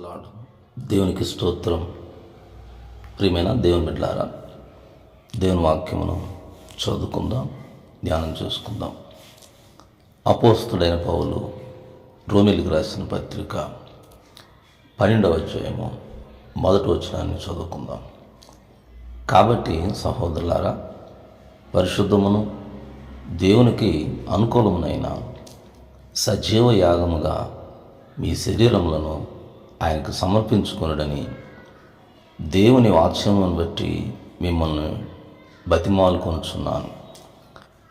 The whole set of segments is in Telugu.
లార్డ్ దేవునికి స్తోత్రం. ప్రియమైన దేవుని బిడ్డారా దేవుని వాక్యమును చదువుకుందాం ధ్యానం చేసుకుందాం. అపోస్తుడైన పౌలు రోమిలికి రాసిన పత్రిక పన్నెండవ అధ్యాయము మొదటి వచనాన్ని చదువుకుందాం. కాబట్టి సహోదరులారా పరిశుద్ధమును దేవునికి అనుకూలమునైన సజీవ యాగముగా మీ శరీరములను ఆయనకు సమర్పించుకొనడని దేవుని వాక్యమును బట్టి మిమ్మల్ని బతిమాలుకొనుచున్నాను.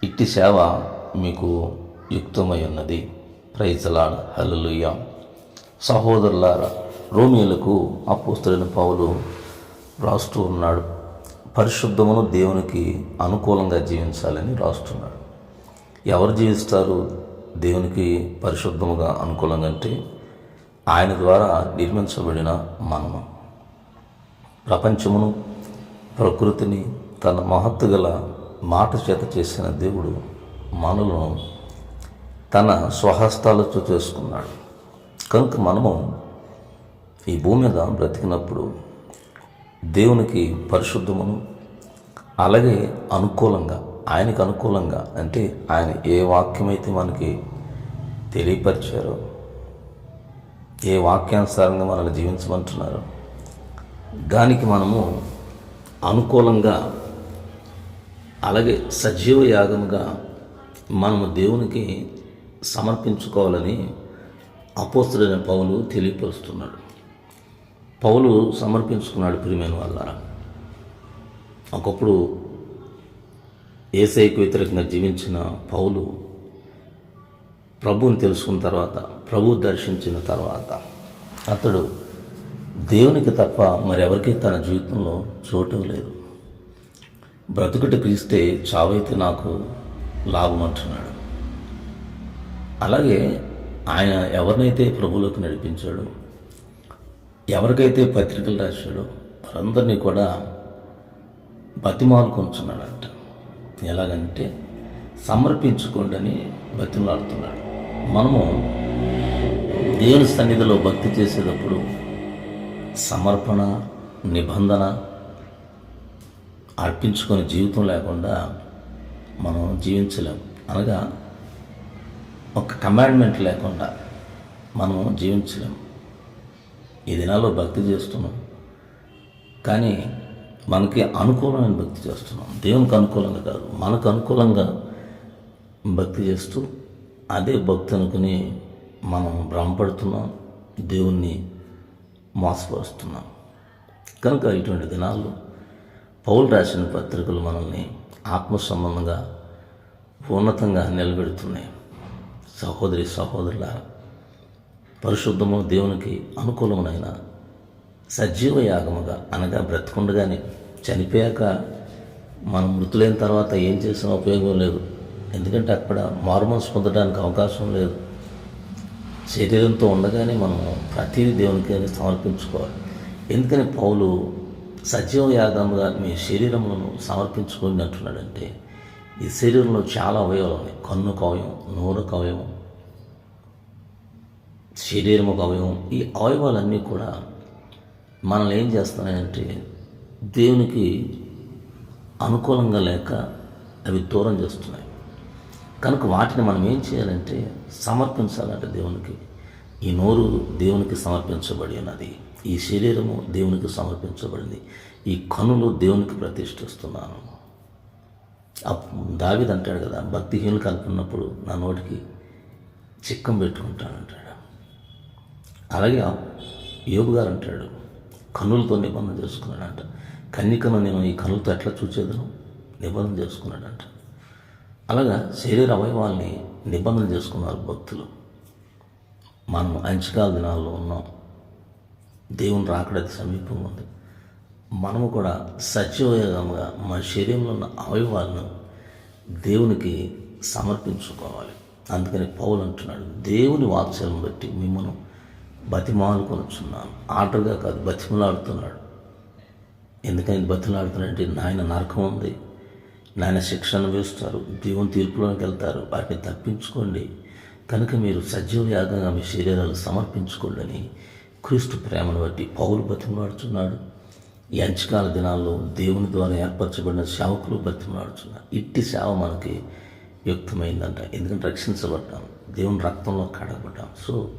ఇట్టి సేవ మీకు యుక్తమై ఉన్నది ప్రైజలాడ్ హల్లెలూయా. సహోదరులారా రోమిలకు అపోస్తులైన పౌలు రాస్తూ ఉన్నాడు. పరిశుద్ధమును దేవునికి అనుకూలంగా జీవించాలని రాస్తున్నాడు. ఎవరు జీవిస్తారు? దేవునికి పరిశుద్ధముగా అనుకూలంగా అంటే ఆయన ద్వారా నిర్మించబడిన మనము ప్రపంచమును ప్రకృతిని తన మహత్తు గల మాట చేత చేసిన దేవుడు మనలను తన స్వహస్తాలతో చేసుకున్నాడు. కనుక మనము ఈ భూమి మీద బ్రతికినప్పుడు దేవునికి పరిశుద్ధమును అలాగే అనుకూలంగా ఆయనకు అనుకూలంగా అంటే ఆయన ఏ వాక్యమైతే మనకి తెలియపరిచారో ఏ వాక్యానుసారంగా మనల్ని జీవించమంటున్నారు? దానికి మనము అనుకూలంగా అలాగే సజీవ యాగముగా మనము దేవునికి సమర్పించుకోవాలని అపోస్తుడైన పౌలు తెలియపరుస్తున్నాడు. పౌలు సమర్పించుకున్నాడు ప్రియమైన వాళ్ళ ఒకప్పుడు ఏసైకి వ్యతిరేకంగా జీవించిన పౌలు ప్రభువుని తెలుసుకున్న తర్వాత ప్రభు దర్శించిన తర్వాత అతడు దేవునికి తప్ప మరెవరికి తన జీవితంలో చోటు లేదు. బ్రతుకుట క్రీస్తే చావైతే నాకు లాభం అంటున్నాడు. అలాగే ఆయన ఎవరినైతే ప్రభువులకు నడిపించాడో ఎవరికైతే పత్రికలు రాశాడో వారందరినీ కూడా బతిమాలుకొంచున్నాడంట ఎలాగంటే సమర్పించుకోండి అని బతిమలాడుతున్నాడు. మనము దేవుని సన్నిధిలో భక్తి చేసేటప్పుడు సమర్పణ నిబంధన అర్పించుకొని జీవితం లేకుండా మనం జీవించలేం అనగా ఒక కమాండ్మెంట్ లేకుండా మనం జీవించలేము. ఈ దినాల్లో భక్తి చేస్తున్నాం. కానీ మనకి అనుకూలమైన భక్తి చేస్తున్నాం. దేవునికి అనుకూలంగా కాదు మనకు అనుకూలంగా భక్తి చేస్తూ అదే భక్తి అనుకుని మనం భ్రమపడుతున్నాం దేవుణ్ణి మోసపరుస్తున్నాం. కనుక ఇటువంటి దినాల్లో పౌలు రాసిన పత్రికలు మనల్ని ఆత్మ సంబంధంగా ఉన్నతంగా నిలబెడుతున్నాయి. సహోదరి సహోదరుల పరిశుద్ధము దేవునికి అనుకూలమునైన సజీవ యాగముగా అనగా బ్రతకుండగానే చనిపోయాక మనం మృతులైన తర్వాత ఏం చేసినా ఉపయోగం లేదు. ఎందుకంటే అక్కడ మార్మల్స్ పొందడానికి అవకాశం లేదు. శరీరంతో ఉండగానే మనం ప్రతిదీ దేవునికి సమర్పించుకోవాలి. ఎందుకని పౌలు సజీవ యాగముగా మీ శరీరములను సమర్పించుకోండి అంటున్నాడంటే ఈ శరీరంలో చాలా అవయవాలు ఉన్నాయి. కన్ను అవయవం నోరు అవయవం శరీరం ఒక అవయవం ఈ అవయవాలన్నీ కూడా మనల్ని ఏం చేస్తున్నాయంటే దేవునికి అనుకూలంగా లేక అవి దూరం చేస్తున్నాయి. కనుక వాటిని మనం ఏం చేయాలంటే సమర్పించాలంట దేవునికి. ఈ నోరు దేవునికి సమర్పించబడి ఉన్నది. ఈ శరీరము దేవునికి సమర్పించబడింది. ఈ కనులు దేవునికి ప్రతిష్ఠిస్తున్నాను. దావిది అంటాడు కదా భక్తిహీనులు కనుక్కున్నప్పుడు నా నోటికి చిక్కం పెట్టుకుంటానంటాడు అలాగే యోబు గారు అంటాడు కనులతో నిబంధన చేసుకున్నాడంట. కన్నికను నేను ఈ కనులతో ఎట్లా చూచేదను? నిబంధన చేసుకున్నాడంట. అలాగా శరీర అవయవాల్ని నిబంధన చేసుకున్నారు భక్తులు. మనం అంచకాల దినాల్లో ఉన్నాం. దేవుని రాకడది సమీపంగా ఉంది. మనము కూడా సజీవంగా మన శరీరంలో ఉన్న అవయవాలను దేవునికి సమర్పించుకోవాలి. అందుకని పౌలు అంటున్నాడు దేవుని వాత్సల్యం బట్టి మిమ్మల్ని బతిమాలుకొనుచున్నాను. ఆటగా కాదు బతిమలాడుతున్నాడు. ఎందుకని బతిమలాడుతున్నాడంటే నాయన నరకం ఉంది. నాయన శిక్షణ వేస్తారు దేవుని తీర్పులోకి వెళ్తారు. వాటిని తప్పించుకోండి. కనుక మీరు సజీవ యాగంగా మీ శరీరాలు సమర్పించుకోండి క్రీస్తు ప్రేమను బట్టి పౌలు బతిమలాడుచున్నాడు ఈ అంచకాల దినాల్లో దేవుని ద్వారా ఏర్పరచబడిన సేవకులు బతిమలాడుచున్నారు ఇట్టి సేవ మనకి యుక్తమైందంట ఎందుకంటే రక్షించబడ్డాం. దేవుని రక్తంలో కడగబడ్డాం. సో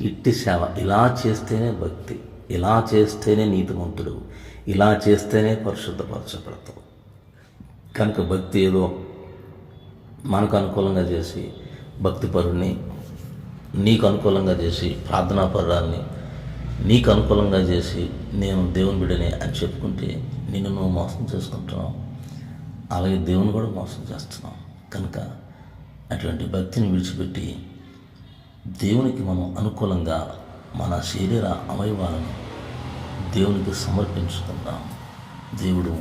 ఇట్టి సేవ ఇలా చేస్తేనే భక్తి ఇలా చేస్తేనే నీతిమంతుడు ఇలా చేస్తేనే పరిశుద్ధపరచబడతావు కనుక భక్తి ఏదో మనకు అనుకూలంగా చేసి భక్తిపరుని నీకు అనుకూలంగా చేసి ప్రార్థనా పరురాల్ని నీకు అనుకూలంగా చేసి నేను దేవుని బిడని అని చెప్పుకుంటే నిన్ను నువ్వు మోసం చేసుకుంటున్నావు. అలాగే దేవుని కూడా మోసం చేస్తున్నావు. కనుక అటువంటి భక్తిని విడిచిపెట్టి దేవునికి మనం అనుకూలంగా మన శరీర అవయవాలను దేవునికి సమర్పించుకుందాం. దేవుడు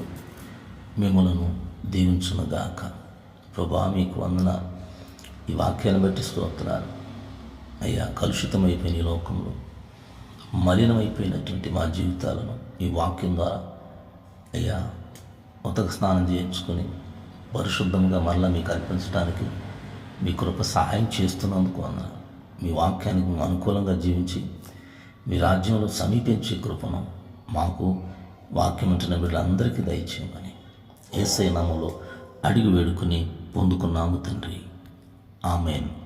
మిమ్మలను దీవించునుగాక. ప్రభా మీకు వందన. ఈ వాక్యాన్ని బట్టి స్తోత్రాలు. అయ్యా కలుషితమైపోయిన ఈ లోకంలో మలినమైపోయినటువంటి మా జీవితాలను ఈ వాక్యం ద్వారా అయ్యా ఉతక స్నానం చేయించుకొని పరిశుద్ధంగా మరలా మీకు అర్పించడానికి మీ కృప సహాయం చేస్తున్నందుకు అన్న మీ వాక్యానికి మేము అనుకూలంగా జీవించి మీ రాజ్యంలో సమీపించే కృపను మాకు వాక్యం ఉంటున్న వీళ్ళందరికీ దయచేయమని. ఏసై నామంలో అడిగి వేడుకుని పొందుకున్నాము తండ్రి. ఆమెన్.